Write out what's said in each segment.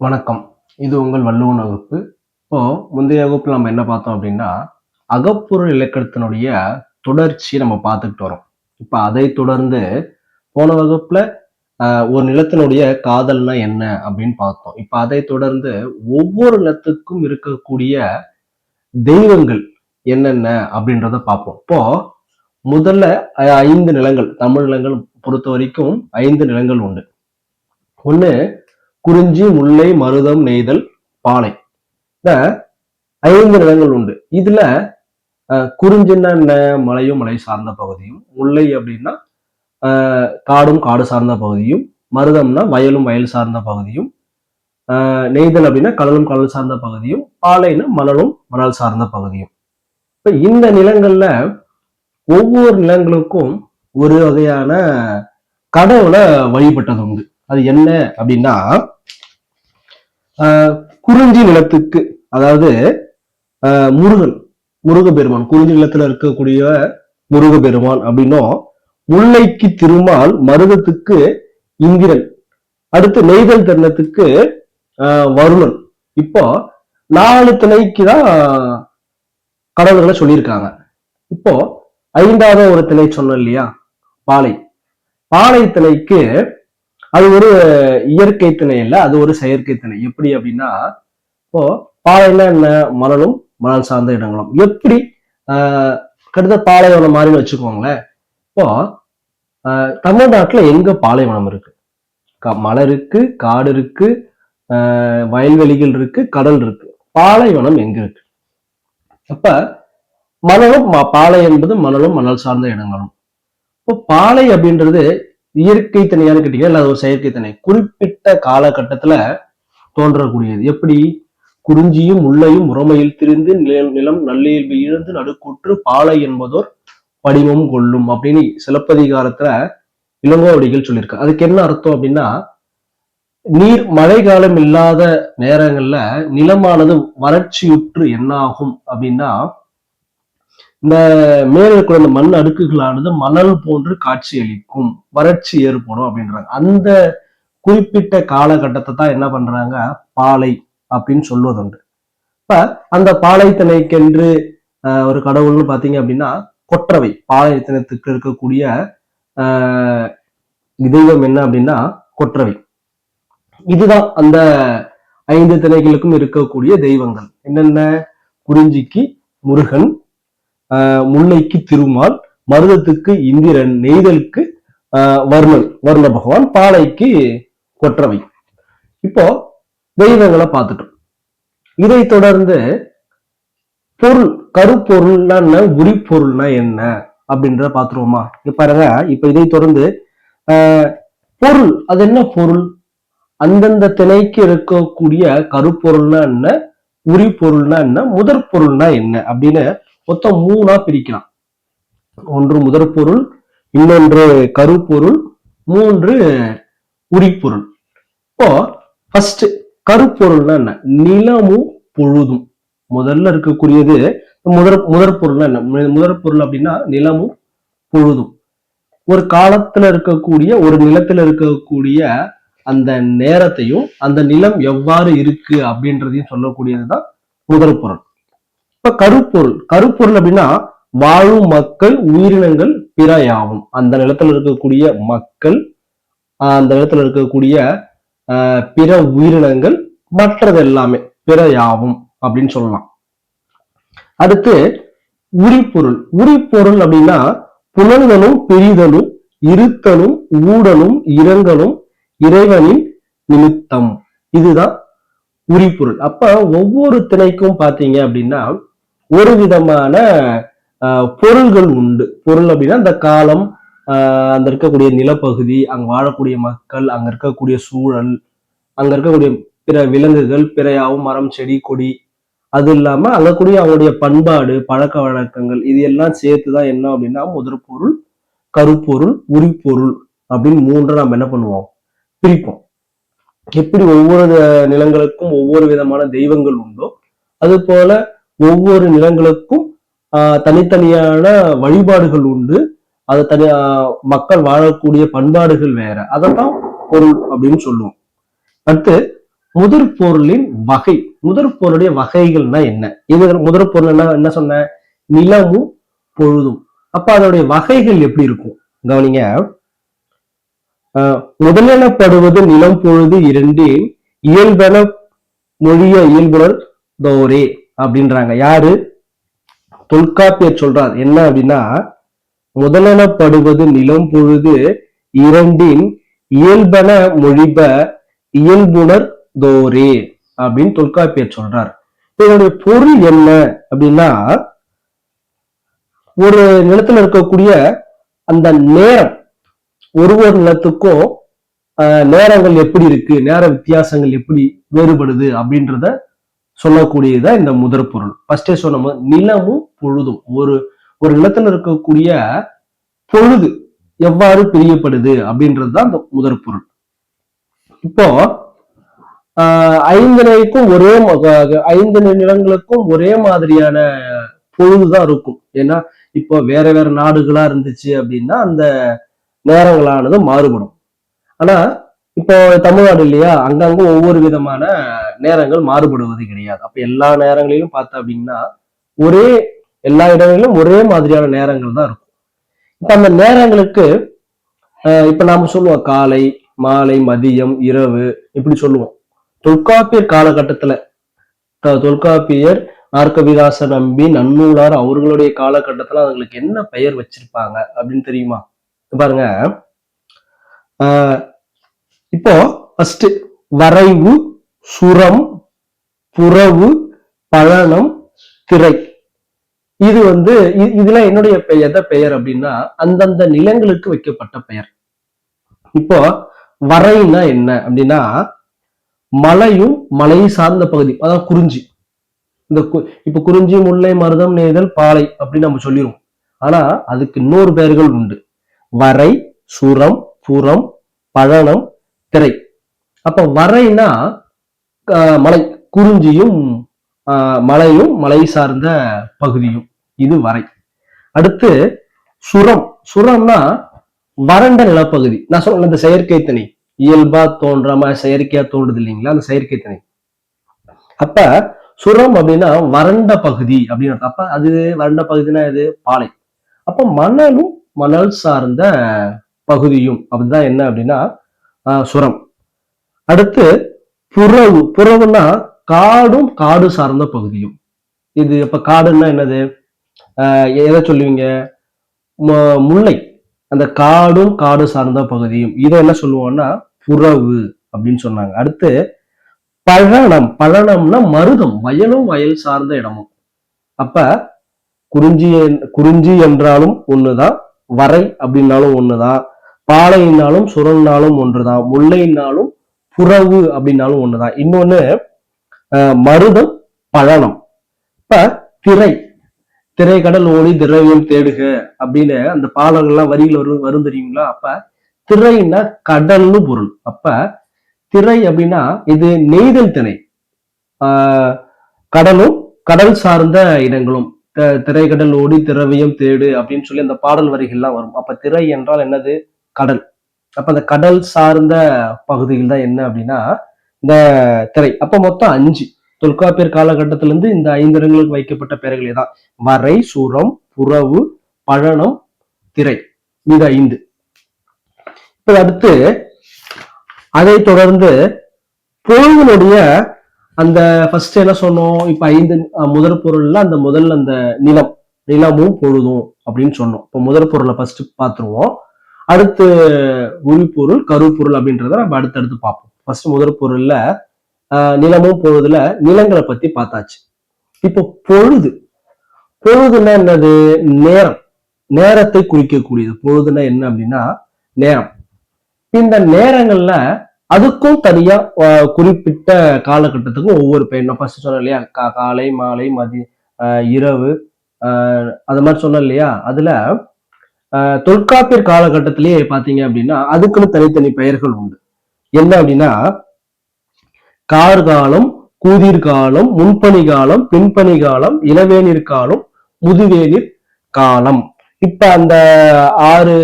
வணக்கம். இது உங்கள் வள்ளுவன் வகுப்பு. இப்போ முந்தைய வகுப்புல நம்ம என்ன பார்த்தோம் அப்படின்னா அகப்பொருள் இலக்கணத்தினுடைய தொடர்ச்சி நம்ம பார்த்துக்கிட்டு வரோம். இப்போ அதை தொடர்ந்து போன வகுப்புல ஆஹ், ஒரு நிலத்தினுடைய காதல்னா என்ன அப்படின்னு பார்த்தோம். இப்போ அதை தொடர்ந்து ஒவ்வொரு நிலத்துக்கும் இருக்கக்கூடிய தெய்வங்கள் என்னென்ன அப்படின்றத பார்ப்போம். இப்போ முதல்ல அஹ், ஐந்து நிலங்கள் தமிழ் நிலங்கள் பொறுத்த வரைக்கும் ஐந்து நிலங்கள் உண்டு. ஒண்ணு குறிஞ்சி முல்லை மருதம் நெய்தல் பாலை இந்த ஐந்து நிலங்கள் உண்டு. இதுல குறிஞ்சின்னா என்ன? மலையும் மலை சார்ந்த பகுதியும். முல்லை அப்படின்னா காடும் காடு சார்ந்த பகுதியும். மருதம்னா வயலும் வயல் சார்ந்த பகுதியும். நெய்தல் அப்படின்னா கடலும் கடல் சார்ந்த பகுதியும். பாலைன்னா மணலும் மணல் சார்ந்த பகுதியும். இப்ப இந்த நிலங்கள்ல ஒவ்வொரு நிலங்களுக்கும் ஒரு வகையான கடவுளை வழிபட்டது உண்டு. அது என்ன அப்படின்னா குறிஞ்சி நிலத்துக்கு அதாவது முருகன் முருகப்பெருமான் குறிஞ்சி நிலத்துல இருக்கக்கூடிய முருகப்பெருமான் அப்படின்னும் முல்லைக்கு திருமால் மருதத்துக்கு இந்திரன் அடுத்து நெய்தல் தருணத்துக்கு ஆஹ் வருணன். இப்போ நாலு திணைக்கு தான் கடவுள்களை சொல்லியிருக்காங்க. இப்போ ஐந்தாவது ஒரு திணை சொன்னோம் இல்லையா? பாலை. பாலை திணைக்கு அது ஒரு இயற்கை திணை இல்ல அது ஒரு செயற்கை திணை. எப்படி அப்படின்னா இப்போ பாலைன்னா என்ன? மணலும் மணல் சார்ந்த இடங்களும். எப்படி ஆஹ் பாலைவனம் மாதிரின்னு வச்சுக்கோங்களேன். இப்போ ஆஹ் தமிழ்நாட்டுல எங்க பாலைவனம் இருக்கு? க- மலை இருக்கு காடு இருக்கு ஆஹ் வயல்வெளிகள் இருக்கு கடல் இருக்கு. பாலைவனம் எங்க இருக்கு? அப்ப மணலும் பாலை என்பது மணலும் மணல் சார்ந்த இடங்களும். இப்போ பாலை அப்படின்றது இயற்கை திணையான்னு கேட்டீங்கன்னா அது ஒரு செயற்கை திணை குறிப்பிட்ட காலகட்டத்துல தோன்றக்கூடியது. எப்படி? குறிஞ்சியும் முல்லையும் உரமையில் திரிந்து நிலம் நிலம் நல்லியல்பு இழந்து நடுக்கூற்று பாலை என்பதோர் படிமம் கொள்ளும் அப்படின்னு சிலப்பதிகாரத்துல இளங்கோவடிகள் சொல்லியிருக்காங்க. அதுக்கு என்ன அர்த்தம் அப்படின்னா நீர் மழை காலம் இல்லாத நேரங்கள்ல நிலமானது வறட்சியுற்று என்ன ஆகும் அப்படின்னா இந்த மேலே இருக்கிற அந்த மண் அடுக்குகளானது மணல் போன்று காட்சியளிக்கும் வறட்சி ஏற்படும் அப்படின்றாங்க. அந்த குறிப்பிட்ட காலகட்டத்தை தான் என்ன பண்றாங்க? பாலை அப்படின்னு சொல்வதுண்டு இப்ப அந்த பாலைத்தனைக்கென்று ஒரு கடவுள்னு பாத்தீங்க அப்படின்னா கொற்றவை பாலைத்தனத்துக்கு இருக்கக்கூடிய ஆஹ், தெய்வம் என்ன அப்படின்னா கொற்றவை. இதுதான் அந்த ஐந்து திணைகளுக்கும் இருக்கக்கூடிய தெய்வங்கள். என்னென்ன? குறிஞ்சிக்கு முருகன் முல்லைக்கு திருமால் மருதத்துக்கு இந்திரன் நெய்தலுக்கு வர்ணன் வர்ண பகவான் பாலைக்கு கொற்றவை. இப்போ தெய்வங்களை பார்த்துட்டோம். இதை தொடர்ந்து பொருள் கருப்பொருள்னா என்ன உரிப்பொருள்னா என்ன அப்படின்றத பாத்துருவோமா பாருங்க இப்ப இதை தொடர்ந்து ஆஹ் பொருள் அது என்ன பொருள்? அந்தந்த திணைக்கு இருக்கக்கூடிய கருப்பொருள்னா என்ன உரிப்பொருள்னா என்ன முதற் பொருள்னா என்ன அப்படின்னு மொத்தம் மூணா பிரிக்கலாம். ஒன்று முதற் பொருள் இன்னொன்று கருப்பொருள் மூன்று உரிப்பொருள். இப்போ ஃபர்ஸ்ட் கருப்பொருள்னா என்ன? நிலமும் பொழுதும். முதல்ல இருக்கக்கூடியது முதற் முதற் பொருள்னா என்ன? மு- முதற் பொருள் அப்படின்னா நிலமும் பொழுதும். ஒரு காலத்துல இருக்கக்கூடிய ஒரு நிலத்துல இருக்கக்கூடிய அந்த நேரத்தையும் அந்த நிலம் எவ்வாறு இருக்கு அப்படின்றதையும் சொல்லக்கூடியதுதான் முதற் பொருள் இப்ப கருப்பொருள். கருப்பொருள் அப்படின்னா வாழும் மக்கள் உயிரினங்கள் பிற யாவும் அந்த நிலத்துல இருக்கக்கூடிய மக்கள் அந்த நிலத்துல இருக்கக்கூடிய பிற உயிரினங்கள் மற்றது எல்லாமே பிற யாவும் அப்படின்னு சொல்லலாம். அடுத்து உரிப்பொருள். உரிப்பொருள் அப்படின்னா புலன்களும் பிரிதலும் இருத்தலும் ஊடலும் இரங்கலும் இறைவனின் நிமித்தம். இதுதான் உரிப்பொருள். அப்ப ஒவ்வொரு திணைக்கும் பாத்தீங்க அப்படின்னா ஒரு விதமான பொருள்கள் உண்டு. பொருள் அப்படின்னா அந்த காலம் அந்த இருக்கக்கூடிய நிலப்பகுதி அங்க வாழக்கூடிய மக்கள் அங்க இருக்கக்கூடிய சூழல் அங்க இருக்கக்கூடிய பிற விலங்குகள் பிறையாவும் மரம் செடி கொடி அது இல்லாம அங்க கூடிய அவங்களுடைய பண்பாடு பழக்க வழக்கங்கள் இது எல்லாம் சேர்த்துதான் என்ன அப்படின்னா முதற் பொருள் கருப்பொருள் உரிப்பொருள் அப்படின்னு மூன்றை நம்ம என்ன பண்ணுவோம்? பிரிப்போம். எப்படி ஒவ்வொரு நிலங்களுக்கும் ஒவ்வொரு விதமான தெய்வங்கள் உண்டோ அது போல ஒவ்வொரு நிலங்களுக்கும் ஆஹ், தனித்தனியான வழிபாடுகள் உண்டு. அது தனி மக்கள் வாழக்கூடிய பண்பாடுகள் வேற. அதைத்தான் பொருள் அப்படின்னு சொல்லுவோம். அடுத்து முதற் பொருளின் வகை. முதற் பொருளுடைய வகைகள்னா என்ன? இது முதற் பொருள் என்ன என்ன சொன்ன? நிலமும் பொழுதும். அப்ப அதோடைய வகைகள் எப்படி இருக்கும்? கவனிங்க. முதலெனப்படுவது நிலம் பொழுது இரண்டின் இயல்பென மொழிய இயல்புணர் தோரே. அப்படின்றாங்க. யாரு? தொல்காப்பியர் சொல்றார். என்ன அப்படின்னா முதலெனப்படுவது நிலம் பொழுது இரண்டின் இயல்பன மொழிப இயல்புணர் தோரே அப்படின்னு தொல்காப்பியர் சொல்றார். இதனுடைய பொருள் என்ன அப்படின்னா ஒரு நிலத்துல இருக்கக்கூடிய அந்த நேரம் ஒரு ஒரு நிலத்துக்கும் ஆஹ், நேரங்கள் எப்படி இருக்கு நேர வித்தியாசங்கள் எப்படி வேறுபடுது அப்படின்றத சொல்லக்கூடியதுதான் இந்த முதற் பொருள். ஃபர்ஸ்டே சொன்ன நிலமும் பொழுதும். ஒரு ஒரு நிலத்துல இருக்கக்கூடிய பொழுது எவ்வாறு பிரியப்படுது அப்படின்றது தான் இந்த முதற் பொருள். இப்போ ஆஹ், ஐந்து நிலைக்கும் ஒரே ஐந்து நிலங்களுக்கும் ஒரே மாதிரியான பொழுதுதான் இருக்கும். ஏன்னா இப்போ வேற வேற நாடுகளா இருந்துச்சு அப்படின்னா அந்த நேரங்களானது மாறுபடும். ஆனா இப்போ தமிழ்நாடு இல்லையா? அங்கங்க ஒவ்வொரு விதமான நேரங்கள் மாறுபடுவது கிடையாது. அப்ப எல்லா நேரங்களிலும் பார்த்தா அப்படின்னா ஒரே எல்லா இடங்களிலும் ஒரே மாதிரியான நேரங்கள் தான் இருக்கும். இப்ப அந்த நேரங்களுக்கு ஆஹ் இப்ப நாம சொல்லுவோம் காலை மாலை மதியம் இரவு இப்படி சொல்லுவோம். தொல்காப்பியர் காலகட்டத்துல தொல்காப்பியர் நாற்கவிதாச நம்பி நன்னூலார் அவர்களுடைய காலகட்டத்துல அவங்களுக்கு என்ன பெயர் வச்சிருப்பாங்க அப்படின்னு தெரியுமா? பாருங்க. ஆஹ் இப்போ ஃபர்ஸ்ட் வரைவு சுரம் புறவு பழனம் திரை. இது வந்து இதுல என்னுடைய பெயர் எதை பெயர் அப்படின்னா அந்தந்த நிலங்களுக்கு வைக்கப்பட்ட பெயர். இப்போ வரைனா என்ன அப்படின்னா மலையும் மலை சார்ந்த பகுதி அதான் குறிஞ்சி. இந்த கு- இப்ப குறிஞ்சி முல்லை மருதம் நெய்தல் பாலை அப்படின்னு நம்ம சொல்லிடுவோம் ஆனா அதுக்கு இன்னொரு பெயர்கள் உண்டு. வரை சுரம் புறம் பழனம் திரை. அப்ப வரைனா மலை குறிஞ்சியும் மலையும் மலை சார்ந்த பகுதியும். இது வரை. அடுத்து சுரம். சுரம்னா வறண்ட நிலப்பகுதி. நான் சொல்ல இந்த செயற்கை தனி இயல்பா தோன்ற மாதிரி செயற்கையா தோன்றுது இல்லைங்களா? அந்த செயற்கை தனி அப்ப சுரம் அப்படின்னா வறண்ட பகுதி அப்படின்னு அப்ப அது வறண்ட பகுதினா இது பாலை. அப்ப மணலும் மணல் சார்ந்த பகுதியும் அப்படிதான் என்ன அப்படின்னா சுரம். அடுத்து புறவு. புறவுன்னா காடும் காடு சார்ந்த பகுதியும். இது இப்ப காடுன்னா என்னது? ஆஹ், எதை சொல்லுவீங்க? முல்லை. அந்த காடும் காடு சார்ந்த பகுதியும். இதை என்ன சொல்லுவோம்னா புறவு அப்படின்னு சொன்னாங்க. அடுத்து பழனம். பழனம்னா மருதம். வயலும் வயல் சார்ந்த இடமும். அப்ப குறிஞ்சி என்- குறிஞ்சி என்றாலும் ஒண்ணுதான். வரை அப்படின்னாலும் ஒண்ணுதான். பாலையினாலும் சுரல்னாலும் ஒன்றுதான் முல்லைனாலும் புறவு அப்படின்னாலும் ஒண்ணுதான். இன்னொன்னு மருதம் பழனம். இப்ப திரை திரைக்கடல் ஓடி திரவியம் தேடுக அப்படின்னு அந்த பாடல்கள்லாம் வரிகள் வரும் வரும் தெரியுங்களா? அப்ப திரைன்னா கடல்னு பொருள். அப்ப திரை அப்படின்னா இது நெய்தல் திணை. ஆஹ் கடலும் கடல் சார்ந்த இடங்களும். திரைக்கடல் ஓடி திரவியம் தேடு அப்படின்னு சொல்லி அந்த பாடல் வரிகள்லாம் வரும். அப்ப திரை என்றால் என்னது? கடல். அப்ப அந்த கடல் சார்ந்த பகுதிகள் தான் என்ன அப்படின்னா இந்த திரை. அப்ப மொத்தம் அஞ்சு. தொல்காப்பியர் காலகட்டத்திலிருந்து இருந்து இந்த ஐந்து இடங்களுக்கு வைக்கப்பட்ட பெயர்களே தான். வரை சுரம் புறவு பழனம் திரை. இது ஐந்து. இப்ப அடுத்து அதை தொடர்ந்து பொழுதினுடைய அந்த ஃபர்ஸ்ட் என்ன சொன்னோம்? இப்ப ஐந்து முதற் பொருள்ல அந்த முதல் அந்த நிலம். நிலமும் பொழுதும் அப்படின்னு சொன்னோம். இப்போ முதற் பொருளை ஃபர்ஸ்ட் பார்த்துருவோம். அடுத்து உரிப்பொருள் கருப்பொருள் அப்படின்றத நம்ம அடுத்தடுத்து பார்ப்போம். ஃபர்ஸ்ட் முதல் பொருள்ல ஆஹ், நிலமும் பொழுதுல நிலங்களை பத்தி பார்த்தாச்சு. இப்போ பொழுது. பொழுதுன்னா என்னது? நேரம். நேரத்தை குறிக்கக்கூடியது. பொழுதுனா என்ன அப்படின்னா நேரம். இந்த நேரங்கள்ல அதுக்கும் தனியா குறிப்பிட்ட காலகட்டத்துக்கும் ஒவ்வொரு பெயர் நான் ஃபர்ஸ்ட் சொன்னேன் இல்லையா? காலை மாலை மதி ஆஹ், இரவு அது மாதிரி சொன்னேன் இல்லையா? அதுல தொல்காப்பியர் காலகட்டத்திலேயே பாத்தீங்க அப்படின்னா அதுக்குன்னு தனித்தனி பெயர்கள் உண்டு. என்ன அப்படின்னா கார்காலம் கூதிர்காலம் முன்பனி காலம் பின்பனி காலம் இளவேநீர் காலம் முதுவேநீர் காலம் இப்ப அந்த ஆறு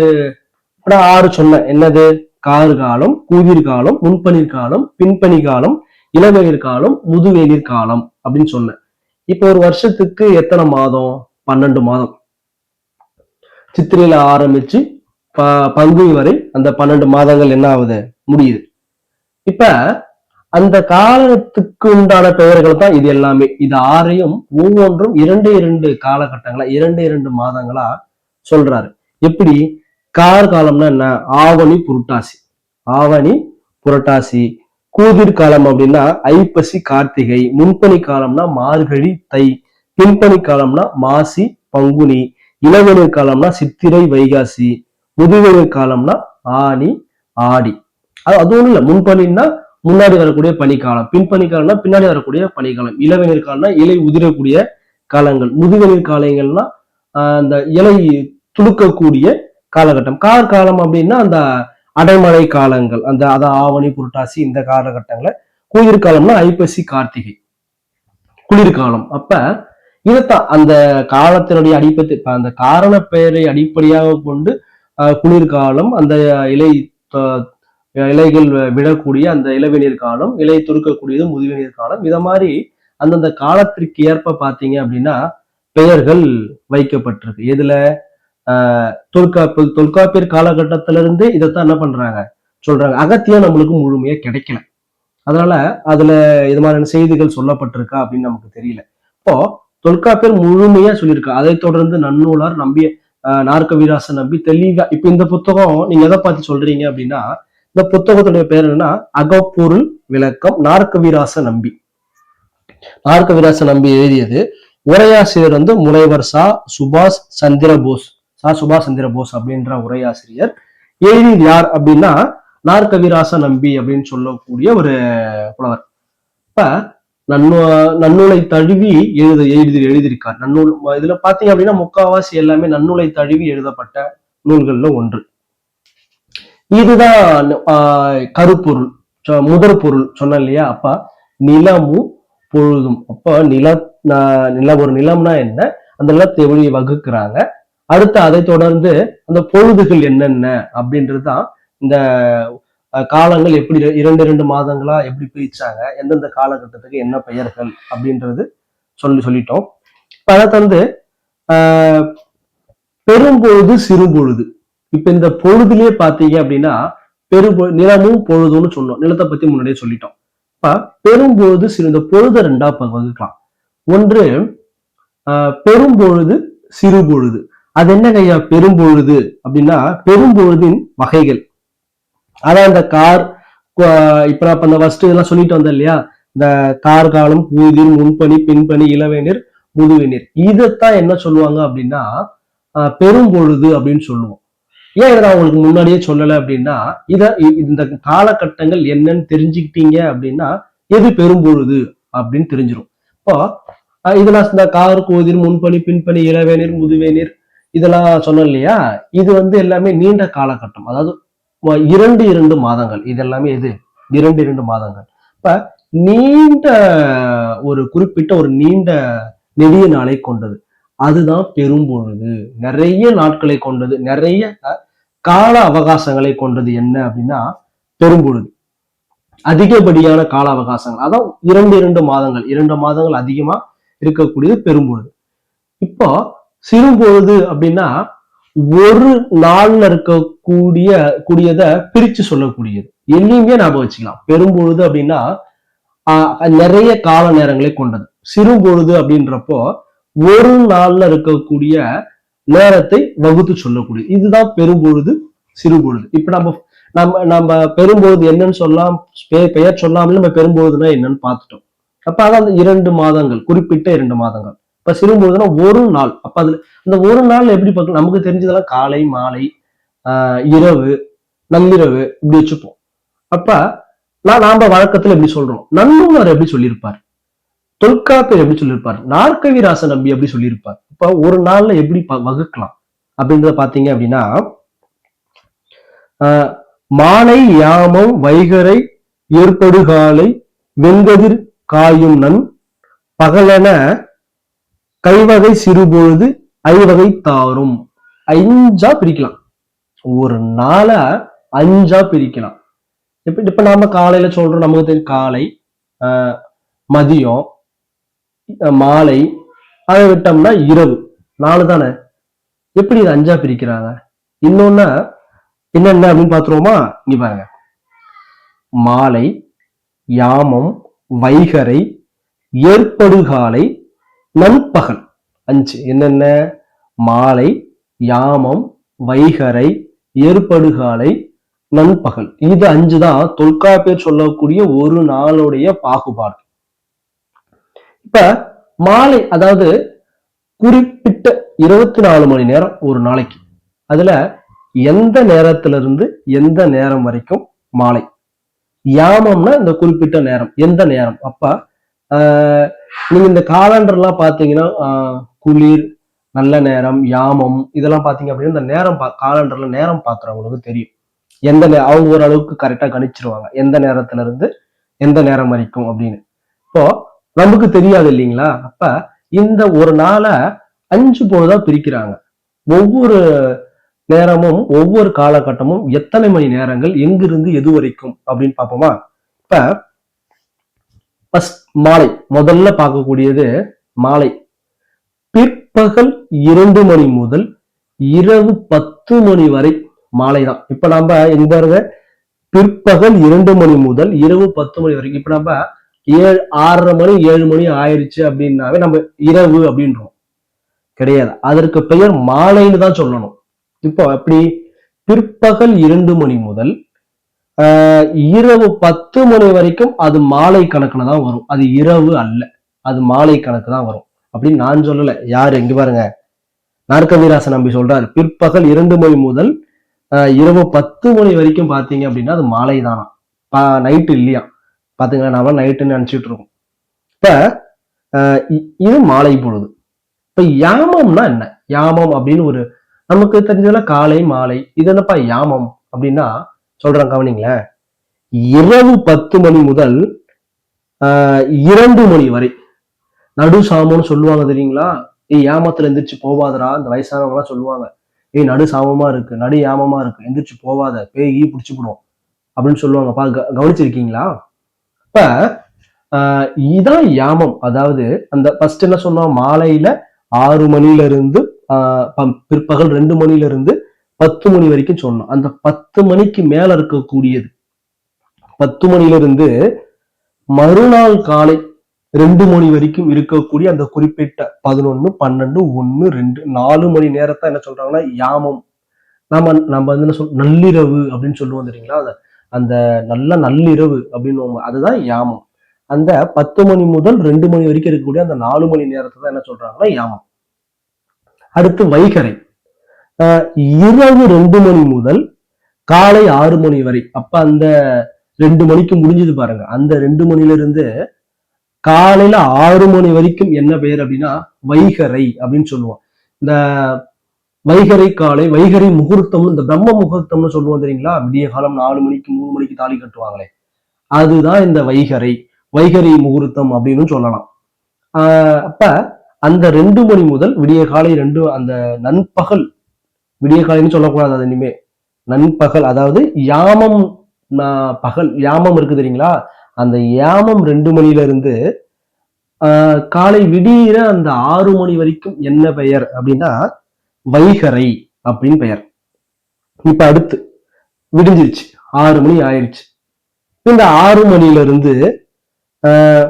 ஆறு சொன்னேன் என்னது? கார் காலம் கூதிர் காலம் காலம் பின்பனி காலம் இளவேநீர் காலம் முதுவேநீர் காலம் அப்படின்னு சொன்னேன் இப்போ ஒரு வருஷத்துக்கு எத்தனை மாதம்? பன்னெண்டு மாதம். சித்திரையில ஆரம்பிச்சு ப பங்குனி வரை அந்த பன்னெண்டு மாதங்கள் என்ன ஆகுது? முடியுது. இப்ப அந்த காலத்துக்கு உண்டான பெயர்கள் தான் இது எல்லாமே. இது ஆறையும் ஒவ்வொன்றும் இரண்டு இரண்டு காலகட்டங்களா இரண்டு இரண்டு மாதங்களா சொல்றாரு. எப்படி? கார் காலம்னா என்ன? ஆவணி புரட்டாசி. ஆவணி புரட்டாசி. கூதிர் காலம் அப்படின்னா ஐப்பசி கார்த்திகை. முன்பனி காலம்னா மார்கழி தை. பின்பணி காலம்னா மாசி பங்குனி. இளவேறு காலம்னா சித்திரை வைகாசி. முதுவேறு காலம்னா ஆனி ஆடி. அது அது ஒண்ணும் இல்ல. முன்பனின்னா முன்னாடி வரக்கூடிய பனிக்காலம். பின்பனிக்காலம்னா பின்னாடி வரக்கூடிய பனிக்காலம். இளவேநீர் காலம்னா இலை உதிரக்கூடிய காலங்கள். முதுவேநீர் காலங்கள்னா ஆஹ் அந்த இலை துளுக்கக்கூடிய காலகட்டம். கார் காலம் அப்படின்னா அந்த அடைமழை காலங்கள். அந்த அத ஆவணி புரட்டாசி இந்த காலகட்டங்களை குளிர்காலம்னா ஐப்பசி கார்த்திகை. குளிர்காலம். அப்ப இதைத்தான் அந்த காலத்தினுடைய அடிப்படை இப்ப அந்த காரண பெயரை அடிப்படையாக கொண்டு குளிர்காலம் அந்த இலை இலைகள் விடக்கூடிய அந்த இளவேநீர் காலம் இலை துருக்கக்கூடியது முதுவேநீர் காலம் இத மாதிரி அந்தந்த காலத்திற்கு ஏற்ப பார்த்தீங்க அப்படின்னா பெயர்கள் வைக்கப்பட்டிருக்கு. இதுல ஆஹ் தொல்காப்பு தொல்காப்பியர் காலகட்டத்திலிருந்து இதைத்தான் என்ன பண்றாங்க? சொல்றாங்க. அகத்தியம் நம்மளுக்கு முழுமையா கிடைக்கல. அதனால அதுல இது மாதிரியான செய்திகள் சொல்லப்பட்டிருக்கா அப்படின்னு நமக்கு தெரியல. இப்போ தொல்காப்பியர் முழுமையா சொல்லியிருக்கா. அதை தொடர்ந்து நன்னூலார் நம்பி ஆஹ் வீராசன் நம்பி தெளிவா இப்ப இந்த புத்தகம் நீங்க எதை பார்த்து சொல்றீங்க அப்படின்னா இந்த புத்தகத்துடைய பேர் என்னன்னா அகப்பொருள் விளக்கம் நாற்க வீராச நம்பி. நாற்க வீராச நம்பி எழுதியது உரையாசிரியர் வந்து முனைவர் சா. சுபாஷ் சந்திர போஸ் சா. சுபாஷ் சந்திர போஸ் அப்படின்ற உரையாசிரியர். எழுதியது யார் அப்படின்னா நாற்கவிராச நம்பி அப்படின்னு சொல்லக்கூடிய ஒரு புலவர். இப்ப நன்னு நன்னூலை தழுவி எழுத எழுதி எழுதியிருக்கார். நன்னூல் இதுல பாத்தீங்க அப்படின்னா முக்காவாசி எல்லாமே நன்னூலை தழுவி எழுதப்பட்ட நூல்கள்ல ஒன்று. இதுதான் கருப்பொருள். முதற் பொருள் சொன்னேன் இல்லையா? அப்ப நிலமும் பொழுதும். அப்ப நில நில நிலம் ஒரு நிலம்னா என்ன? அந்த நிலத்தை எப்படி வகுக்கிறாங்க? அடுத்து அதை தொடர்ந்து அந்த பொழுதுகள் என்னென்ன? அப்படின்றது தான் இந்த காலங்கள் எப்படி இரண்டு இரண்டு மாதங்களா எப்படி பிரிச்சாங்க எந்தெந்த காலகட்டத்துக்கு என்ன பெயர்கள் அப்படின்றது சொல்லி சொல்லிட்டோம். இப்ப அதை தந்து ஆஹ், பெரும்பொழுது சிறுபொழுது இப்ப இந்த பொழுதுலயே பாத்தீங்க அப்படின்னா பெரும்பொ நிலமும் பொழுதும்னு சொன்னோம். நிலத்தை பத்தி முன்னாடியே சொல்லிட்டோம். இப்ப பெரும்பொழுது சிறு இந்த பொழுத ரெண்டா வகுக்கலாம் ஒன்று ஆஹ், பெரும்பொழுது சிறுபொழுது. அது என்னங்க ஐயா பெரும்பொழுது அப்படின்னா பெரும்பொழுதின் வகைகள். அதான் இந்த கார் இப்ப நான் அந்த இந்த ஃபர்ஸ்ட் இதெல்லாம் சொல்லிட்டு வந்தேன் இல்லையா? இந்த கார் காலம் கூதிர் முன்பணி பின்பணி இளவேநீர் முதுவேநீர் இதைத்தான் என்ன சொல்லுவாங்க அப்படின்னா ஆஹ், பெரும்பொழுது அப்படின்னு சொல்லுவோம். ஏன் இதை நான் உங்களுக்கு முன்னாடியே சொல்லலை அப்படின்னா இதை இந்த காலகட்டங்கள் என்னன்னு தெரிஞ்சுக்கிட்டீங்க அப்படின்னா எது பெரும்பொழுது அப்படின்னு தெரிஞ்சிடும் இப்போ இதெல்லாம் இந்த கார் கோதிர் முன்பணி பின்பணி இளவேநீர் முதுவேநீர் இதெல்லாம் சொன்னோம் இல்லையா? இது வந்து எல்லாமே நீண்ட காலகட்டம். அதாவது இரண்டு இரண்டு மாதங்கள். இது எல்லாமே இது இரண்டு இரண்டு மாதங்கள். இப்ப நீண்ட ஒரு குறிப்பிட்ட ஒரு நீண்ட நெடிய நாளை கொண்டது. அதுதான் பெரும்பொழுது நிறைய நாட்களை கொண்டது. நிறைய கால அவகாசங்களை கொண்டது என்ன அப்படின்னா பெரும்பொழுது அதிகப்படியான கால அவகாசங்கள். அதான் இரண்டு இரண்டு மாதங்கள். இரண்டு மாதங்கள் அதிகமா இருக்கக்கூடியது பெரும்பொழுது இப்போ சிறுபொழுது அப்படின்னா ஒரு நாள்ல இருக்கக்கூடிய கூடியதை பிரிச்சு சொல்லக்கூடியது. என்னையுமே ஞாபகம் வச்சுக்கலாம். பெரும்பொழுது அப்படின்னா ஆஹ், நிறைய கால நேரங்களை கொண்டது. சிறுபொழுது அப்படின்றப்போ ஒரு நாள்ல இருக்கக்கூடிய நேரத்தை வகுத்து சொல்லக்கூடியது. இதுதான் பெரும்பொழுது சிறுபொழுது. இப்ப நம்ம நம்ம நம்ம பெரும்பொழுது என்னன்னு சொல்லலாம் பெயர் சொல்லாமலே நம்ம பெரும்பொழுதுனா என்னன்னு பார்த்துட்டோம். அப்ப அதான் அந்த இரண்டு மாதங்கள் குறிப்பிட்ட இரண்டு மாதங்கள். இப்ப சிறுபொழுதுனா ஒரு நாள். அப்போ அதில் அந்த ஒரு நாள் எப்படி பார்க்கணும்? நமக்கு தெரிஞ்சதெல்லாம் காலை மாலை இரவு நள்ளிரவு இப்படி வச்சுப்போம். அப்ப நான் நாம வழக்கத்துல எப்படி சொல்றோம்? நன்னூலர் எப்படி சொல்லியிருப்பார்? தொல்காப்பியர் எப்படி சொல்லியிருப்பார்? நாற்கவிராச நம்பி எப்படி சொல்லியிருப்பார்? இப்ப ஒரு நாள்ல எப்படி ப- வகுக்கலாம்? அப்படின்றத பாத்தீங்க அப்படின்னா மாலை யாமம் வைகரை ஏற்படுகாலை வெங்கதிர் காயும் நன் பகலென கைவகை சிறுபொழுது ஐவகை தாரும். அஞ்சா பிரிக்கலாம். ஒரு நாளை அஞ்சா பிரிக்கலாம். இப்ப இப்ப நாம காலையில சொல்றோம் நமக்கு தெரியும் காலை ஆஹ் மதியம் மாலை அதை விட்டோம்னா இரவு. நாலு தானே? எப்படி இது அஞ்சா பிரிக்கிறாங்க? இன்னொன்னு என்னென்ன அப்படின்னு பாத்துருவோமா இங்க பாருங்க. மாலை யாமம் வைகரை ஏற்படுகாலை நண்பகல் அஞ்சு. என்னென்ன? மாலை யாமம் வைகரை ஏற்படுகாலை நண்பகல் இது அஞ்சு தான் தொல்காப்பியர் சொல்லக்கூடிய ஒரு நாளுடைய பாகுபாடு. இப்ப மாலை அதாவது குறிப்பிட்ட இருபத்தி நாலு மணி நேரம் ஒரு நாளைக்கு. அதுல எந்த நேரத்துல இருந்து எந்த நேரம் வரைக்கும் மாலை? யாமம்னா இந்த குறிப்பிட்ட நேரம். எந்த நேரம்? அப்ப ஆஹ் நீங்க இந்த காலண்டர்லாம் பாத்தீங்கன்னா குளிர் நல்ல நேரம் யாமம் இதெல்லாம் பாத்தீங்க அப்படின்னா இந்த நேரம் பா காலண்டர்ல நேரம் பாக்குறவங்களுக்கு தெரியும். எந்த நே அவங்க ஓரளவுக்கு கரெக்டா கணிச்சிருவாங்க. எந்த நேரத்துல இருந்து எந்த நேரம் வரைக்கும் அப்படின்னு. இப்போ நமக்கு தெரியாது இல்லைங்களா? அப்ப இந்த ஒரு நாளை அஞ்சு பொழுதா பிரிக்கிறாங்க. ஒவ்வொரு நேரமும் ஒவ்வொரு காலகட்டமும் எத்தனை மணி நேரங்கள் எங்கிருந்து எது வரைக்கும் அப்படின்னு பார்ப்போமா? இப்ப ஃபர்ஸ்ட் மாலை. முதல்ல பார்க்கக்கூடியது மாலை. பிற்பகல் இரண்டு மணி முதல் இரவு பத்து மணி வரை மாலை தான். இப்ப நம்ம எங்க பாருங்க. பிற்பகல் இரண்டு மணி முதல் இரவு பத்து மணி வரைக்கும் இப்ப நம்ம ஏழு ஆறரை மணி ஏழு மணி ஆயிடுச்சு அப்படின்னாவே நம்ம இரவு அப்படின்றோம். கிடையாது. அதற்கு பெயர் மாலைன்னு தான் சொல்லணும். இப்போ அப்படி பிற்பகல் இரண்டு மணி முதல் இரவு பத்து மணி வரைக்கும் அது மாலை கணக்குல தான் வரும். அது இரவு அல்ல. அது மாலை கணக்கு தான் வரும். அப்படின்னு நான் சொல்லல. யாரு? எங்க பாருங்க. நாற்கவீராச நம்பி சொல்றாரு. பிற்பகல் இரண்டு மணி முதல் இரவு பத்து மணி வரைக்கும் பாத்தீங்க அப்படின்னா அது மாலை தானா? நைட்டு இல்லையா? பாத்தீங்களா? நாம நைட்டுன்னு நினைச்சிட்டு இருக்கோம். இப்ப ஆஹ் இ- இது மாலை பொழுது. இப்ப யாமம்னா என்ன? யாமம் அப்படின்னு ஒரு நமக்கு தெரிஞ்சதுல காலை மாலை இது என்னப்பா யாமம் அப்படின்னா சொல்றேன் கவனிங்களேன் இரவு பத்து மணி முதல் இரண்டு மணி வரை. நடு சாமம்னு சொல்லுவாங்க தெரியுங்களா? ஏய் யாமத்துல எந்திரிச்சு போவாதரா இந்த வயசானவங்க எல்லாம் சொல்லுவாங்க. ஏய் நடு சாமமா இருக்கு நடு யாமமா இருக்கு எந்திரிச்சு போவாத பேய் ஈ அப்படின்னு சொல்லுவாங்க. பா க- கவனிச்சிருக்கீங்களா? இப்ப ஆஹ் இதான் யாமம். அதாவது அந்த ஃபர்ஸ்ட் என்ன சொன்னோம் மாலையில ஆறு மணில இருந்து ஆஹ் பிற்பகல் ரெண்டு மணில இருந்து பத்து மணி வரைக்கும் சொன்னோம் அந்த பத்து மணிக்கு மேல இருக்கக்கூடியது. பத்து மணில இருந்து மறுநாள் காலை ரெண்டு மணி வரைக்கும் இருக்கக்கூடிய அந்த குறிப்பிட்ட பதினொன்னு பன்னெண்டு ஒன்னு ரெண்டு நாலு மணி நேரத்தை என்ன சொல்றாங்கன்னா யாமம். நாம நம்ம வந்து என்ன சொல் நள்ளிரவு அப்படின்னு சொல்லுவோம் தெரியுங்களா? அந்த அந்த நல்ல நள்ளிரவு அப்படின்னு அதுதான் யாமம். அந்த பத்து மணி முதல் ரெண்டு மணி வரைக்கும் இருக்கக்கூடிய அந்த நாலு மணி நேரத்தை தான் என்ன சொல்றாங்கன்னா யாமம். அடுத்து வைகரை இரவு ரெண்டு மணி முதல் காலை ஆறு மணி வரை. அப்ப அந்த ரெண்டு மணிக்கு முடிஞ்சது பாருங்க. அந்த ரெண்டு மணில இருந்து காலையில ஆறு மணி வரைக்கும் என்ன பெயர் அப்படின்னா வைகரை அப்படின்னு சொல்லுவோம். இந்த வைகரை காலை வைகறை முகூர்த்தம் இந்த பிரம்ம முகூர்த்தம்னு சொல்லுவோம் தெரியுங்களா? விடிய காலம் நாலு மணிக்கு மூணு மணிக்கு தாலி கட்டுவாங்களே. அதுதான் இந்த வைகரை வைகறை முகூர்த்தம் அப்படின்னு சொல்லலாம். ஆஹ் அப்ப அந்த ரெண்டு மணி முதல் விடிய காலை ரெண்டு அந்த நண்பகல் விடிய காலைன்னு சொல்லக்கூடாது அது இனிமே. நண்பகல் அதாவது யாமம் பகல் யாமம் இருக்கு தெரியுங்களா? அந்த யாமம் ரெண்டு மணில இருந்து ஆஹ் காலை விடியிற அந்த ஆறு மணி வரைக்கும் என்ன பெயர் அப்படின்னா வைகரை அப்படின்னு பெயர். இப்ப அடுத்து விடிஞ்சிருச்சு. ஆறு மணி ஆயிடுச்சு இந்த ஆறு மணில இருந்து ஆஹ்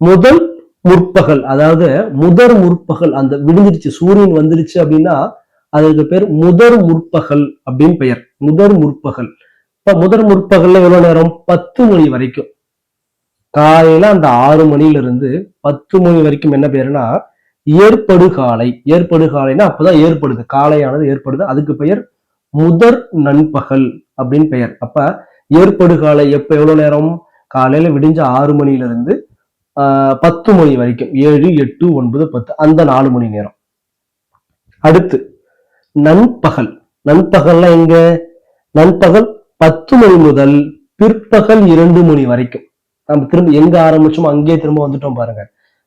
முதல் முற்பகல் அதாவது முதற் முற்பகல் அந்த விடிஞ்சிருச்சு சூரியன் வந்துருச்சு அப்படின்னா அதுக்கு பேர் முதற் முற்பகல் அப்படின்னு பெயர். முதற் முற்பகல். இப்ப முதற் முற்பகல்ல எவ்வளவு நேரம்? பத்து மணி வரைக்கும். காலையில அந்த ஆறு மணில இருந்து பத்து மணி வரைக்கும் என்ன பேருனா ஏற்படு காலை ஏற்படு காலைன்னா அப்பதான் ஏற்படுது. காலையானது ஏற்படுது. அதுக்கு பெயர் முதற் நண்பகல் அப்படின்னு பெயர். அப்ப ஏற்படு காலை எப்ப எவ்வளவு நேரம்? காலையில விடிஞ்ச ஆறு மணில இருந்து ஆஹ் பத்து மணி வரைக்கும். ஏழு எட்டு ஒன்பது பத்து. அந்த நாலு மணி நேரம். அடுத்து நண்பகல். நண்பகல்லாம் எங்க? நண்பகல் பத்து மணி முதல் பிற்பகல் இரண்டு மணி வரைக்கும். நம்ம திரும்ப எங்க ஆரம்பிச்சோமோ அங்கேயே திரும்ப வந்துட்டோம் பாருங்க.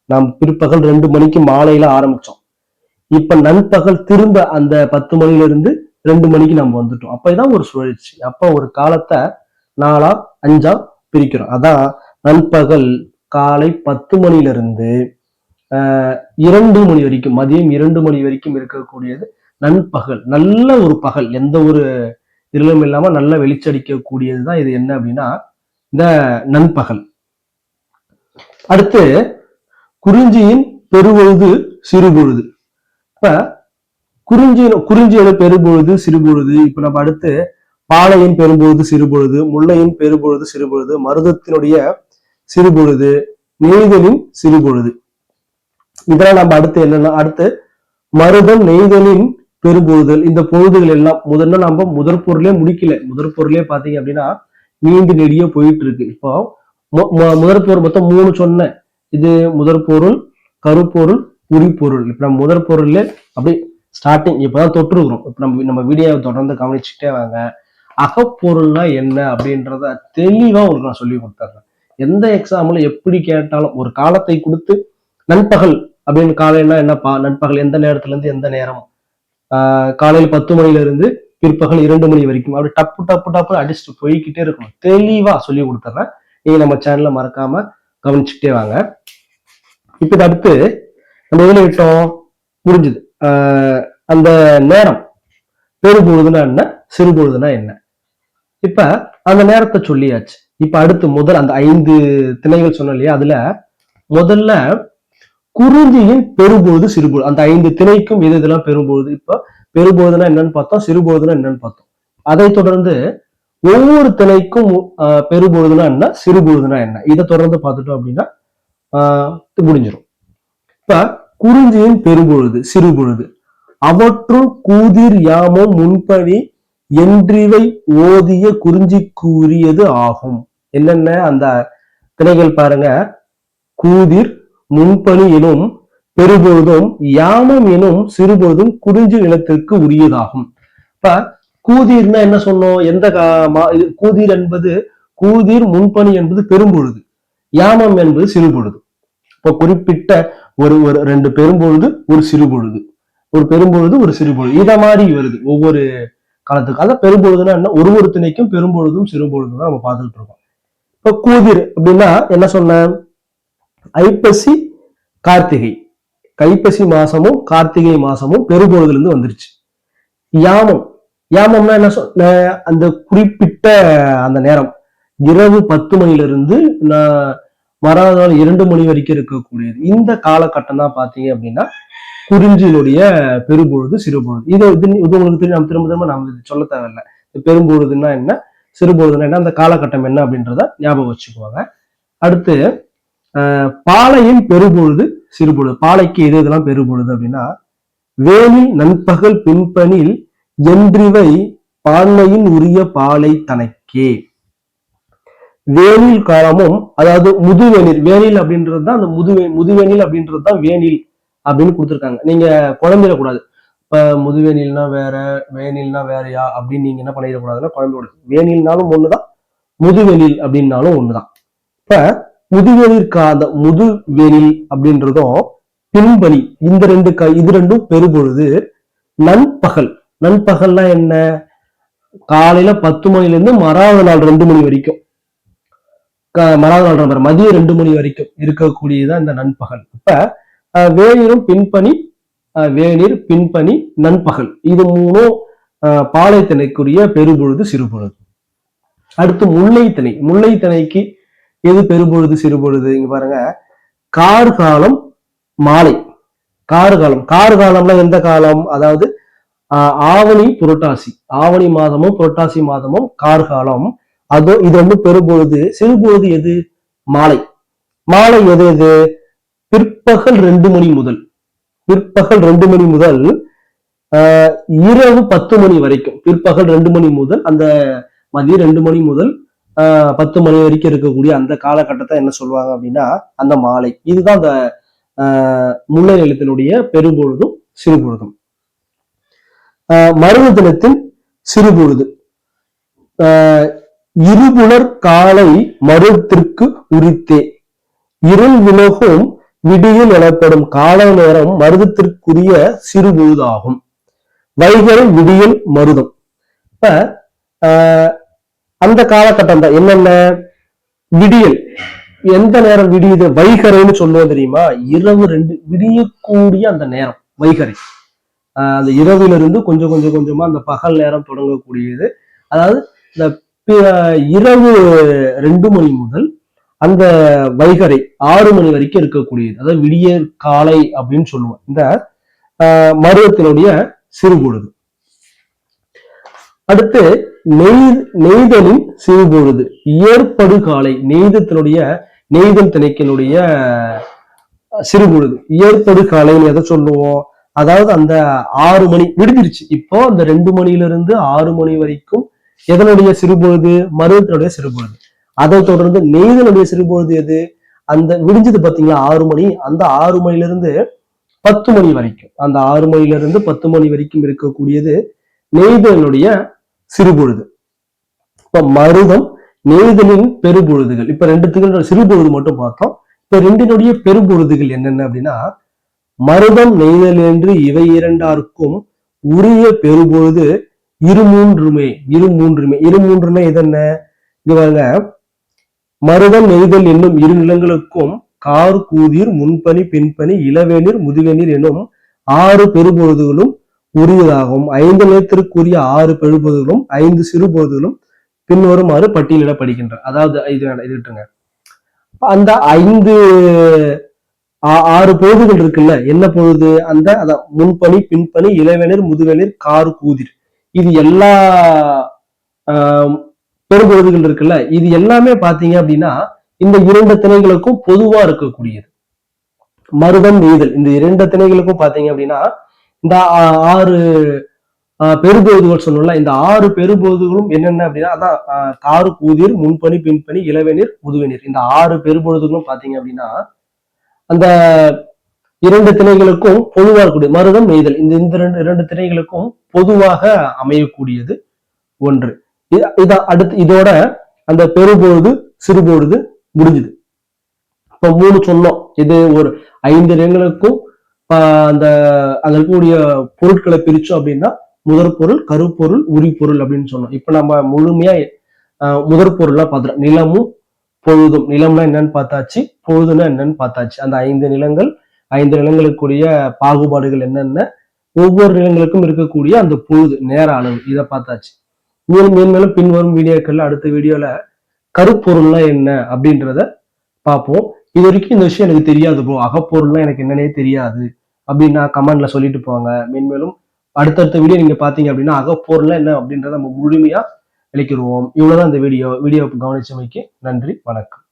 நாம் பிற்பகல் ரெண்டு மணிக்கு மாலையில ஆரம்பிச்சோம். இப்ப நண்பகல் திரும்ப அந்த பத்து மணில இருந்து ரெண்டு மணிக்கு நம்ம வந்துட்டோம். அப்பதான் ஒரு சுழற்சி. அப்ப ஒரு காலத்தை நாலா அஞ்சா பிரிக்கிறோம். அதான் நண்பகல் காலை பத்து மணில ஆஹ், இரண்டு மணி வரைக்கும் மதியம் இரண்டு மணி வரைக்கும் இருக்கக்கூடியது நண்பகல் நல்ல ஒரு பகல் எந்த ஒரு இருளும் இல்லாம நல்ல வெளிச்சடிக்கக்கூடியது தான் இது என்ன அப்படின்னா இந்த நண்பகல். அடுத்து குறிஞ்சியின் பெருபொழுது சிறுபொழுது. இப்ப குறிஞ்சியின் குறிஞ்சியோட பெரும்பொழுது சிறுபொழுது இப்ப நம்ம அடுத்து பாலையின் பெரும்பொழுது சிறுபொழுது முல்லையின் பெரும்பொழுது சிறுபொழுது மருதத்தினுடைய சிறுபொழுது நெய்தலின் சிறுபொழுது. இதெல்லாம் நம்ம அடுத்து என்னன்னா அடுத்து மருதம் நெய்தலின் பெரும்பொழுதல் இந்த பொழுதுகள் எல்லாம் முதல்ல நம்ம முதற் பொருளே முடிக்கல. முதற் பொருளே பாத்தீங்க அப்படின்னா நீண்டு நெடிய போயிட்டு இருக்கு இப்போ முதற் பொருள் மொத்தம் மூணு சொன்னேன். இது முதற் பொருள் கருப்பொருள் உரிப்பொருள் இப்ப நம்ம முதற் பொருள்ல அப்படி ஸ்டார்டிங் இப்பதான் தொற்றுக்கிறோம் இப்ப நம்ம நம்ம வீடியோவை தொடர்ந்து கவனிச்சுட்டே வாங்க. அகப்பொருள்னா என்ன அப்படின்றத தெளிவா உங்களுக்கு நான் சொல்லி கொடுத்துறேன். எந்த எக்ஸாம்ல எப்படி கேட்டாலும் ஒரு காலத்தை கொடுத்து நண்பகல் அப்படின்னு காலையில என்னப்பா? நண்பகல் எந்த நேரத்துல இருந்து எந்த நேரம்? காலையில் பத்து மணிலேருந்து பிற்பகல் இரண்டு மணி வரைக்கும். அப்படி டப்பு டப்பு டப்பு அடிச்சுட்டு போய்கிட்டே இருக்கணும். தெளிவா சொல்லி கொடுத்துட்றேன் நீங்க நம்ம சேனல்ல மறக்காம கவனிச்சுக்கிட்டே வாங்க. இப்போ அடுத்து நம்ம எதில் விட்டோம்? முடிஞ்சது ஆஹ் அந்த நேரம். பெருபொழுதுனா என்ன? சிறுபொழுதுனா என்ன? இப்ப அந்த நேரத்தை சொல்லியாச்சு. இப்ப அடுத்து முதல் அந்த ஐந்து திணைகள் சொன்னோம் இல்லையா? அதுல முதல்ல குறிஞ்சியின் பெரும்பொழுது சிறுபோது அந்த ஐந்து திணைக்கும் எது இதெல்லாம் பெரும்பொழுது இப்ப பெரும்பொழுதுனா என்னன்னு பார்த்தோம் சிறுபோதுனா என்னன்னு பார்த்தோம். அதை தொடர்ந்து ஒவ்வொரு திணைக்கும் ஆஹ், என்ன சிறுபோதுனா என்ன? இதை தொடர்ந்து பார்த்துட்டோம் அப்படின்னா முடிஞ்சிடும் இப்ப குறிஞ்சியின் பெருபொழுது சிறுபொழுது. அவற்றுள் கூதிர் யாமம் முன்பணி என்றிவை ஓதிய குறிஞ்சி கூறியது ஆகும். என்னென்ன? அந்த திணைகள் பாருங்க. கூதிர் முன்பணி எனும் பெருபொழுதும் யாமம் எனும் சிறுபொழுதும் குறிஞ்சி நிலத்திற்கு உரியதாகும். இப்ப கூதிர்னா என்ன சொன்னோம்? எந்த கா- கூதிர் என்பது கூதிர் முன்பணி என்பது பெரும்பொழுது. யாமம் என்பது சிறுபொழுது. இப்போ குறிப்பிட்ட ஒரு ஒரு ரெண்டு பெரும்பொழுது ஒரு சிறுபொழுது. ஒரு பெரும்பொழுது ஒரு சிறுபொழுது. இத மாதிரி வருது. ஒவ்வொரு காலத்துக்கு அதான் பெரும்பொழுதுன்னா என்ன? ஒரு ஒரு திணைக்கும் பெரும்பொழுதும் சிறுபொழுதும் தான் நம்ம பார்த்துட்டு இருக்கோம். இப்போ கூதிர் அப்படின்னா என்ன சொன்னேன்? ஐப்பசி கார்த்திகை. கைப்பசி மாசமும் கார்த்திகை மாசமும் பெருபொழுதுல இருந்து வந்துருச்சு. யாமம். யாமம்னா என்ன சொன்ன அந்த குறிப்பிட்ட அந்த நேரம். இரவு பத்து மணிலிருந்து நான் மறாத நாள் இரண்டு மணி வரைக்கும் இருக்கக்கூடியது. இந்த காலகட்டம் தான் பார்த்தீங்க அப்படின்னா குறிஞ்சியினுடைய பெரும்பொழுது சிறுபொழுது. இது இது இது உங்களுக்கு தெரியும். நம்ம திரும்ப திரும்ப நம்ம இது சொல்ல தேவையில்ல. பெரும்பொழுதுன்னா என்ன? சிறுபொழுதுன்னா என்ன? அந்த காலகட்டம் என்ன அப்படின்றத ஞாபகம் வச்சுக்குவாங்க அடுத்து ஆஹ், பாளையின் பெருபொழுது சிறுபொழுது. பாலைக்கு எது இதெல்லாம் பெருபொழுது அப்படின்னா வேலில் நண்பகல் பின்பனில் என்றிவை பான்மையின் உரிய பாலை தனக்கே. வேனில் காலமும் அதாவது முதுவேனில் வேனில் அப்படின்றது தான் அந்த முதுவே முதுவேனில் அப்படின்றது தான் வேனில் அப்படின்னு கொடுத்துருக்காங்க. நீங்க குழம்பிடக்கூடாது இப்ப முதுவேனில்னா வேற வேனில்னா வேறயா அப்படின்னு நீங்க என்ன பண்ணிடக்கூடாதுன்னா குழம்பிடக்கூடாது வேனில்னாலும் ஒண்ணுதான் முதுவெளில் அப்படின்னாலும் ஒண்ணுதான். இப்ப முதுவெளிர் காத முதுவெளில் அப்படின்றதும் பின்பணி இந்த ரெண்டு க இது ரெண்டும் பெறும்பொழுது நண்பகல். நண்பகல்னா என்ன? காலையில பத்து மணில இருந்து மறாவது நாள் ரெண்டு மணி வரைக்கும். மறாவது நாள் நம்பர் மதியம் ரெண்டு மணி வரைக்கும் இருக்கக்கூடியதுதான் இந்த நண்பகல். இப்ப அஹ், வேநீரும் பின்பணி அஹ், வேநீர் பின்பணி நண்பகல். இது மூணும் அஹ், பாலை திணைக்குரிய பெருபொழுது சிறுபொழுது. அடுத்து முல்லை திணை முல்லை திணைக்கு எது பெரும்பொழுது சிறுபொழுது? இங்க பாருங்க. கார்காலம் மாலை. கார்காலம். கார்காலம்னா எந்த காலம்? அதாவது ஆவணி புரட்டாசி. ஆவணி மாதமும் புரட்டாசி மாதமும் கார்காலம். அதோ இது வந்து பெரும்பொழுது. சிறுபொழுது எது? மாலை. மாலை எது எது பிற்பகல் ரெண்டு மணி முதல். பிற்பகல் ரெண்டு மணி முதல் இரவு பத்து மணி வரைக்கும். பிற்பகல் ரெண்டு மணி முதல் அந்த மதியம் ரெண்டு மணி முதல் பத்து மணி வரைக்கும் இருக்கக்கூடிய அந்த காலகட்டத்தை என்ன சொல்லுவாங்க அப்படின்னா அந்த மாலை. இதுதான் அந்த ஆஹ், முல்லை நிலத்தினுடைய பெரும்பொழுதும் சிறுபொழுதும். ஆஹ், தினத்தின் சிறுபொழுது. ஆஹ், இருபுலர் காலை மருத்திற்கு உரித்தே. இருள் விலகும் விடியில் எனப்படும் கால நேரம் மருதத்திற்குரிய சிறுபொழுதாகும். வைகரை விடியல் மருதம். இப்ப ஆஹ், அந்த காலகட்டம் தான் என்னென்ன? விடியல். எந்த நேரம் விடியுது? வைகரைன்னு சொல்லுவோம் தெரியுமா? இரவு ரெண்டு விடியக்கூடிய அந்த நேரம் வைகரை. ஆஹ் அந்த இரவுல இருந்து கொஞ்சம் கொஞ்சம் கொஞ்சமா அந்த பகல் நேரம் தொடங்கக்கூடியது. அதாவது இந்த இரவு ரெண்டு மணி முதல் அந்த வைகரை ஆறு மணி வரைக்கும் இருக்கக்கூடியது. அதாவது விடிய காலை அப்படின்னு சொல்லுவோம். இந்த ஆஹ் மருவத்தினுடைய சிறுபொழுது அடுத்து நெய் நெய்தலின் சிறுபொழுது ஏற்படுகாலை நெய்தத்தினுடைய நெய்தல் திணைக்கினுடைய சிறுபொழுது ஏற்படுகாலைன்னு எதை சொல்லுவோம்? அதாவது அந்த ஆறு மணி விடுதிருச்சு இப்போ அந்த ரெண்டு மணில இருந்து ஆறு மணி வரைக்கும் எதனுடைய சிறுபொழுது மருதத்தினுடைய சிறுபொழுது அதை தொடர்ந்து நெய்தலுடைய சிறுபொழுது எது? அந்த விடிஞ்சது பாத்தீங்களா? ஆறு மணி. அந்த ஆறு மணிலிருந்து பத்து மணி வரைக்கும். அந்த ஆறு மணில இருந்து பத்து மணி வரைக்கும் இருக்கக்கூடியது நெய்தலினுடைய சிறுபொழுது. இப்ப மருதம் நெய்தலின் பெருபொழுதுகள். இப்ப ரெண்டுத்துக்கு சிறுபொழுது மட்டும் பார்த்தோம். இப்ப ரெண்டினுடைய பெருபொழுதுகள் என்னென்ன அப்படின்னா மருதம் நெய்தல் என்று இவை இரண்டாருக்கும் உரிய பெருபொழுது இரு மூன்றுமே இரு மூன்றுமே இரு மூன்றுமே இதென்ன இங்க பாருங்க. மருதம் நெய்தல் என்னும் இரு நிலங்களுக்கும் கார் கூதிர் முன்பனி பின்பனி இளவேநீர் முதுவேநீர் எனும் ஆறு பெருபொழுதுகளும் உரியதாகவும் ஐந்து நிலத்திற்குரிய ஆறு பெருபொழுதுகளும் ஐந்து சிறு பொழுதுகளும் பின்வருமாறு பட்டியலிடப்படுகின்றன அதாவது இது இது விட்டுருங்க. அந்த ஐந்து ஆறு பொழுதுகள் இருக்குல்ல என்ன பொழுது? அந்த அதான் முன்பணி பின்பணி இளவேநீர் முதுவேநீர் கார் கூதிர். இது எல்லா ஆம், பெரும்பொழுதுகள் இருக்குல்ல இது எல்லாமே பாத்தீங்க அப்படின்னா இந்த இரண்டு திணைகளுக்கும் பொதுவா இருக்கக்கூடியது. மருதம் நெய்தல் இந்த இரண்டு திணைகளுக்கும் பாத்தீங்க அப்படின்னா இந்த ஆறு பெருபோதுகள் பெரும்பொழுதுகள் சொன்னோம்ல இந்த ஆறு பெருபோதுகளும் என்னென்ன அப்படின்னா அதான் ஆ, காரு கூதிர் முன்பணி பின்பணி இளவேநீர் உதுவநீர் இந்த ஆறு பெருபொழுதுகளும் பாத்தீங்க அப்படின்னா அந்த இரண்டு திணைகளுக்கும் பொதுவாக இருக்கக்கூடிய மருதம் நெய்தல் இந்த இந்த ரெண்டு இரண்டு திணைகளுக்கும் பொதுவாக அமையக்கூடியது ஒன்று. இ- இத அடுத்து இதோட அந்த பெருபொழுது சிறுபொழுது முடிஞ்சுது. இப்ப மூணு சொன்னோம். இது ஒரு ஐந்து இடங்களுக்கும் அந்த அங்க இருக்கக்கூடிய பொருட்களை பிரிச்சோம் அப்படின்னா முதற் பொருள் கருப்பொருள் உரிப்பொருள் அப்படின்னு சொன்னோம். இப்ப நம்ம முழுமையா முதற் பொருள்லாம் பார்த்துட்டோம் நிலமும் பொழுதும். நிலம்னா என்னன்னு பார்த்தாச்சு. பொழுதுனா என்னன்னு பார்த்தாச்சு. அந்த ஐந்து நிலங்கள் ஐந்து நிலங்களுக்குரிய பாகுபாடுகள் என்னென்ன? ஒவ்வொரு நிலங்களுக்கும் இருக்கக்கூடிய அந்த பொழுது நேர அளவு இதை பார்த்தாச்சு. மேலும் மேலும் பின்வரும் வீடியோக்கள்ல அடுத்த வீடியோல கருப்பொருள்னா என்ன அப்படின்றத பார்ப்போம். இது வரைக்கும் இந்த விஷயம் எனக்கு தெரியாது ப்ரோ அகப்பொருள்னா எனக்கு என்னன்னே தெரியாது அப்படின்னா கமெண்ட்ல சொல்லிட்டு போங்க மென்மேலும் அடுத்தடுத்த வீடியோ நீங்க பாத்தீங்க அப்படின்னா அகப்பொருள்னா என்ன அப்படின்றத நம்ம முழுமையா விளக்கிடுவோம். இவ்வளவுதான் இந்த வீடியோ வீடியோ கவனிச்சமைக்கு நன்றி வணக்கம்.